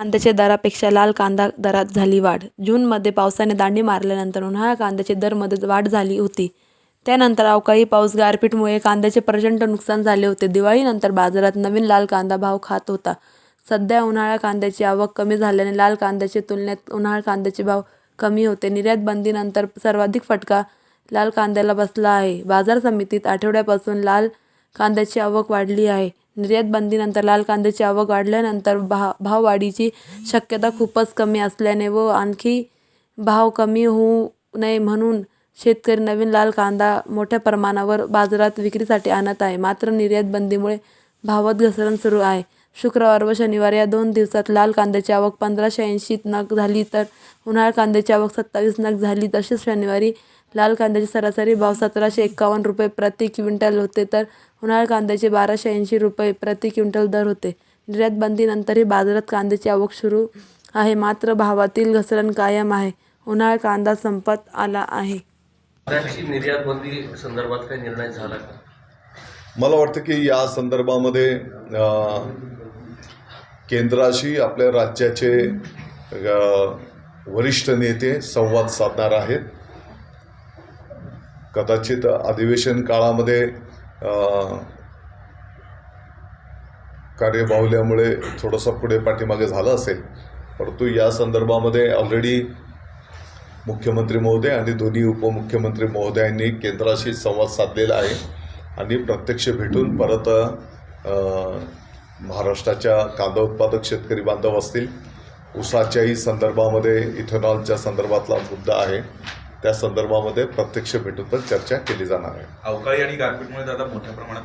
कांद्याच्या दरापेक्षा लाल कांदा दरात झाली वाढ. जूनमध्ये पावसाने दांडी मारल्यानंतर उन्हाळा कांद्याचे दरमध्ये वाढ झाली होती. त्यानंतर अवकाळी पाऊस गारपीटमुळे कांद्याचे प्रचंड नुकसान झाले होते. दिवाळीनंतर बाजारात नवीन लाल कांदा भाव खात होता. सध्या उन्हाळा कांद्याची आवक कमी झाल्याने लाल कांद्याच्या तुलनेत उन्हाळा कांद्याचे भाव कमी होते. निर्यात बंदीनंतर सर्वाधिक फटका लाल कांद्याला बसला आहे. बाजार समितीत आठवड्यापासून लाल कांद्याची आवक वाढली आहे. निर्यातबंदीनंतर लाल कांद्याची आवक वाढल्यानंतर भा भाववाढीची शक्यता खूपच कमी असल्याने व आणखी भाव कमी होऊ नये म्हणून शेतकरी नवीन लाल कांदा मोठ्या प्रमाणावर बाजारात विक्रीसाठी आणत आहे. मात्र निर्यातबंदीमुळे भावात घसरण सुरू आहे. शुक्रवार व शनिवार या दोन दिवसात लाल कांद्याची आवक पंधराशे ऐंशी नग झाली तर उन्हाळ कांद्याची आवक सत्तावीस नग झाली. तसेच शनिवारी लाल कांद्याचे सरासरी भाव सतराशे एक्कावन्न रुपये प्रति क्विंटल होते तर उन्हाळ कांद्याचे बाराशे ऐंशी रुपये प्रति क्विंटल दर होते. निर्यात बंदीनंतरही बाजारात कांद्याची आवक सुरू आहे. मात्र भावातील घसरण कायम आहे. उन्हाळ कांदा संपत आला आहे. कांद्याची निर्यात बंदी संदर्भात काही निर्णय झाला का? मला वाटतं की या संदर्भामध्ये केंद्राशी आपल्या राज्याचे वरिष्ठ नेते संवाद साधणार आहेत. कदाचित अधिवेशन काळामध्ये कार्य कार्यबाहुल्यामुळे थोडंसं पुढे पाठीमागे झालं असेल. परंतु या संदर्भामध्ये ऑलरेडी मुख्यमंत्री महोदय आणि दोन्ही उपमुख्यमंत्री महोदयांनी केंद्राशी संवाद साधलेला आहे. आणि प्रत्यक्ष भेटून परत महाराष्ट्राच्या कांदा उत्पादक शेतकरी बांधव असतील ऊसाच्याही संदर्भामध्ये इथेनॉलच्या संदर्भातला मुद्दा आहे. त्या संदर्भामध्ये प्रत्यक्ष भेटून पण चर्चा केली जाणार आहे. अवकाळी आणि गारपीटमुळे दादा मोठ्या प्रमाणात